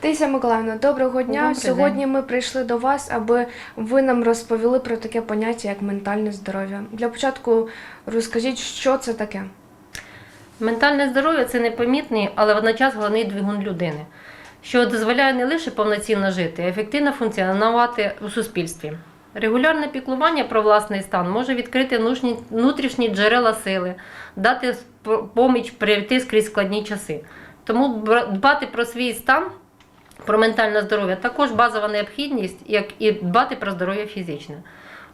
Тися Миколаївна, доброго дня. Добрий Сьогодні ми прийшли до вас, аби ви нам розповіли про таке поняття, як ментальне здоров'я. Для початку розкажіть, що це таке. Ментальне здоров'я це непомітний, але водночас головний двигун людини, що дозволяє не лише повноцінно жити, а ефективно функціонувати у суспільстві. Регулярне піклування про власний стан може відкрити внутрішні джерела сили, дати поміч пройти скрізь складні часи. Тому дбати про свій стан, про ментальне здоров'я також базова необхідність, як і дбати про здоров'я фізичне.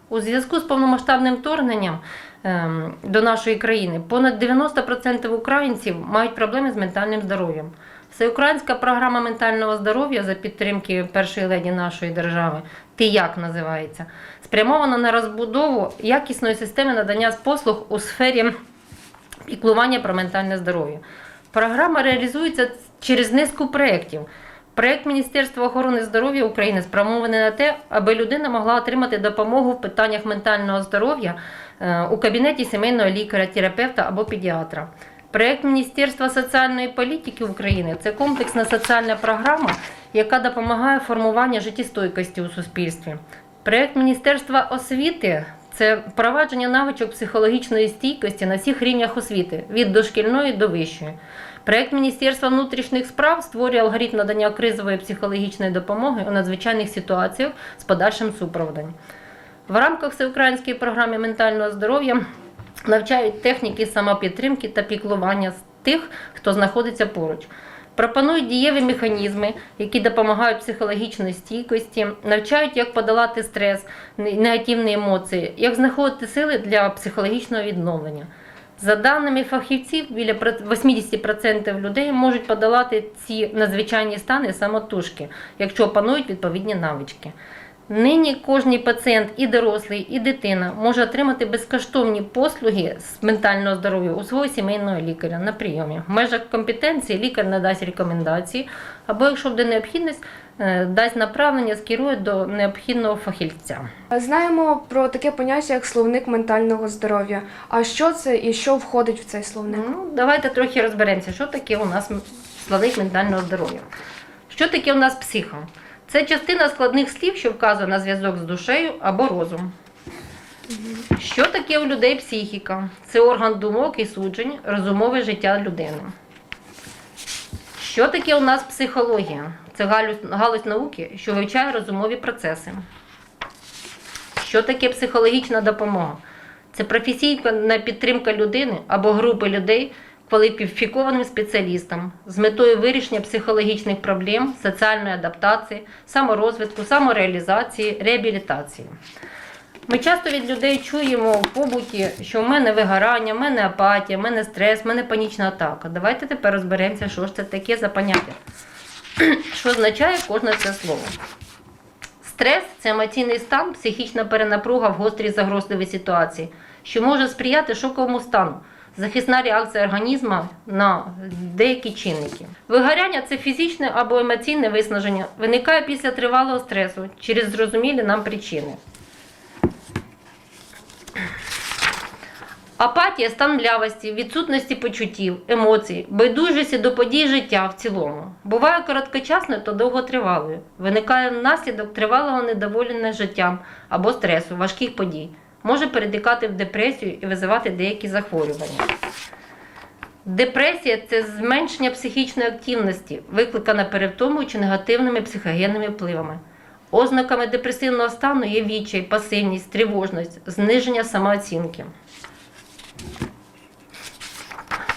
У зв'язку з повномасштабним вторгненням ем, до нашої країни понад 90% українців мають проблеми з ментальним здоров'ям. Всеукраїнська програма ментального здоров'я за підтримки першої леді нашої держави, «Ти як називається, спрямована на розбудову якісної системи надання послуг у сфері піклування про ментальне здоров'я. Програма реалізується через низку проєктів. Проєкт Міністерства охорони здоров'я України спрямований на те, аби людина могла отримати допомогу в питаннях ментального здоров'я е, у кабінеті сімейного лікаря, терапевта або педіатра. Проєкт Міністерства соціальної політики України це комплексна соціальна програма, яка допомагає формуванню життєстойкості у суспільстві. Проєкт Міністерства освіти це впровадження навичок психологічної стійкості на всіх рівнях освіти від дошкільної до вищої. Проєкт Міністерства внутрішніх справ створює алгоритм надання кризової психологічної допомоги у надзвичайних ситуаціях з подальшим супроводом. В рамках всеукраїнської програми ментального здоров'я навчають техніки самопідтримки та піклування тих, хто знаходиться поруч. Пропонують дієві механізми, які допомагають психологічної стійкості, навчають, як подолати стрес, не- негативні емоції, як знаходити сили для психологічного відновлення. За даними фахівців, біля про- 80% людей можуть подолати ці надзвичайні стани самотужки, якщо опанують відповідні навички. Нині кожний пацієнт, і дорослий, і дитина може отримати безкоштовні послуги з ментального здоров'я у свого сімейного лікаря на прийомі. В межах компетенції лікар надасть рекомендації, або, якщо буде необхідність, е, дасть направлення, скерує до необхідного фахівця. Знаємо про таке поняття, як словник ментального здоров'я. А що це і що входить в цей словник? Ну, давайте трохи розберемося, що таке у нас словник ментального здоров'я. Що таке у нас психа? Це частина складних слів, що вказує на зв'язок з душею або розум. Що таке у людей психіка? Це орган думок і суджень, розумове життя людини. Що таке у нас психологія? Це галузь, галузь науки, що вивчає розумові процеси. Що таке психологічна допомога? Це професійна підтримка людини або групи людей кваліфікованим спеціалістам з метою вирішення психологічних проблем, соціальної адаптації, саморозвитку, самореалізації, реабілітації. Ми часто від людей чуємо в побуті, що в мене вигорання, в мене апатія, в мене стрес, в мене панічна атака. Давайте тепер розберемося, що ж це таке за поняття. Що означає кожне це слово. Стрес це емоційний стан, психічна перенапруга в гострій загрозливій ситуації, що може сприяти шоковому стану, захисна реакція організму на деякі чинники. Вигоряння це фізичне або емоційне виснаження, виникає після тривалого стресу через зрозумілі нам причини. Апатія, стан млявості, відсутності почуттів, емоцій, байдужості до подій життя в цілому. Буває короткочасною та довготривалою. Виникає внаслідок тривалого недоволення життям або стресу, важких подій. Може перетикати в депресію і визивати деякі захворювання. Депресія це зменшення психічної активності, викликана перевтомою чи негативними психогенними впливами. Ознаками депресивного стану є відчай, пасивність, тривожність, зниження самооцінки.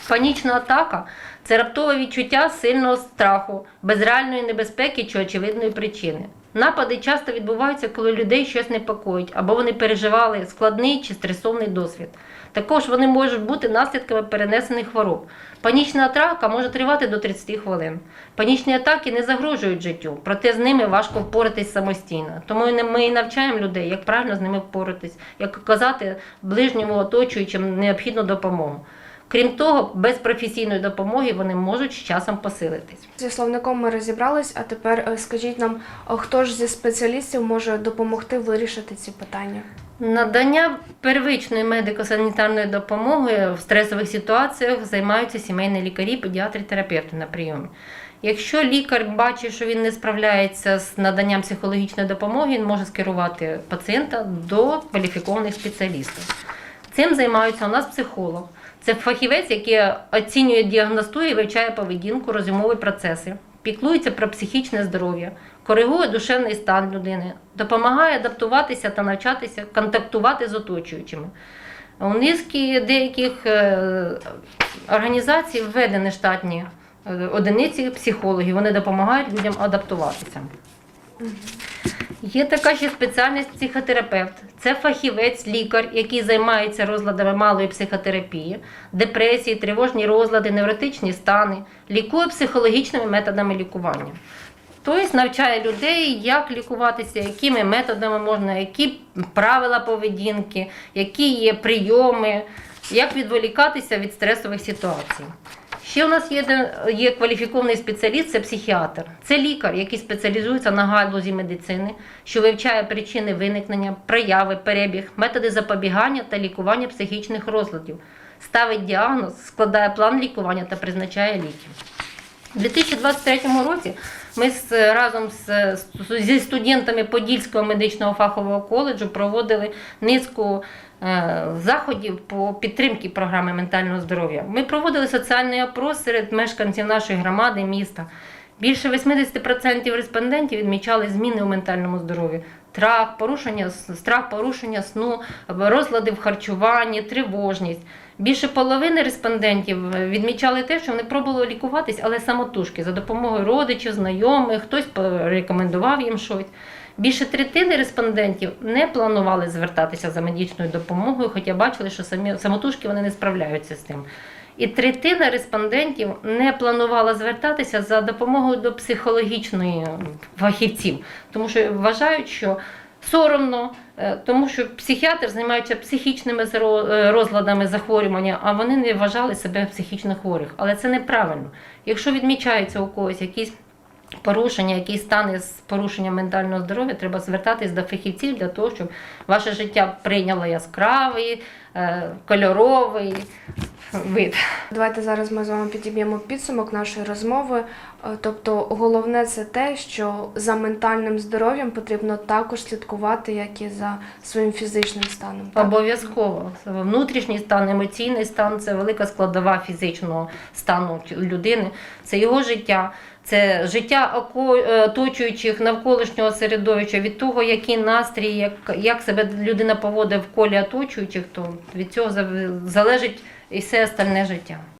Панічна атака це раптове відчуття сильного страху, без реальної небезпеки чи очевидної причини. Напади часто відбуваються, коли людей щось непокоїть, або вони переживали складний чи стресовний досвід. Також вони можуть бути наслідками перенесених хвороб. Панічна атака може тривати до 30 хвилин. Панічні атаки не загрожують життю, проте з ними важко впоратись самостійно. Тому ми і навчаємо людей, як правильно з ними впоратись, як оказати ближньому оточуючим необхідну допомогу. Крім того, без професійної допомоги вони можуть з часом посилитись. Зі словником ми розібрались, а тепер е, скажіть нам, а хто ж зі спеціалістів може допомогти вирішити ці питання? Надання первичної медико-санітарної допомоги в стресових ситуаціях займаються сімейні лікарі, педіатри, терапевти на прийомі. Якщо лікар бачить, що він не справляється з наданням психологічної допомоги, він може скерувати пацієнта до кваліфікованих спеціалістів. Цим займається у нас психолог. Це фахівець, який оцінює, діагностує і вивчає поведінку, розумові процеси, піклується про психічне здоров'я, коригує душевний стан людини, допомагає адаптуватися та навчатися, контактувати з оточуючими. У низки деяких е, організацій введені штатні е, одиниці психологів, вони допомагають людям адаптуватися. Є така ще спеціальність психотерапевт. Це фахівець, лікар, який займається розладами малої психотерапії, депресії, тривожні розлади, невротичні стани, лікує психологічними методами лікування. Тобто навчає людей, як лікуватися, якими методами можна, які правила поведінки, які є прийоми, як відволікатися від стресових ситуацій. Ще у нас є, є кваліфікований спеціаліст, це психіатр. Це лікар, який спеціалізується на галузі медицини, що вивчає причини виникнення, прояви, перебіг, методи запобігання та лікування психічних розладів, ставить діагноз, складає план лікування та призначає ліки. У 2023 році ми з, разом з, зі студентами Подільського медичного фахового коледжу проводили низку е, заходів по підтримці програми ментального здоров'я. Ми проводили соціальний опрос серед мешканців нашої громади, міста. Більше 80% респондентів відмічали зміни у ментальному здоров'ї. Страх, порушення, страх порушення сну, розлади в харчуванні, тривожність. Більше половини респондентів е, відмічали те, що вони пробували лікуватись, але самотужки за допомогою родичів, знайомих, хтось порекомендував їм щось. Більше третини респондентів не планували звертатися за медичною допомогою, хоча бачили, що самі самотужки вони не справляються з тим. І третина респондентів не планувала звертатися за допомогою до психологічної фахівців, тому що вважають, що соромно, тому що психіатр займається психічними е, розладами захворювання, а вони не вважали себе психічно хворих. Але це неправильно. Якщо відмічається у когось якісь порушення, якісь стани з порушенням ментального здоров'я, треба звертатись до фахівців для того, щоб ваше життя прийняло яскравий, е, кольоровий вид. Давайте зараз ми з вами підіб'ємо підсумок нашої розмови. Е, Тобто, головне це те, що за ментальним здоров'ям потрібно також слідкувати, як і за своїм фізичним станом. так? Обов'язково. Внутрішній стан, емоційний стан це велика складова фізичного стану людини, це його життя. Це життя е, оточуючих навколишнього середовища, від того, який настрій, як, як себе людина поводить в колі оточуючих, то від цього залежить і все остальне життя.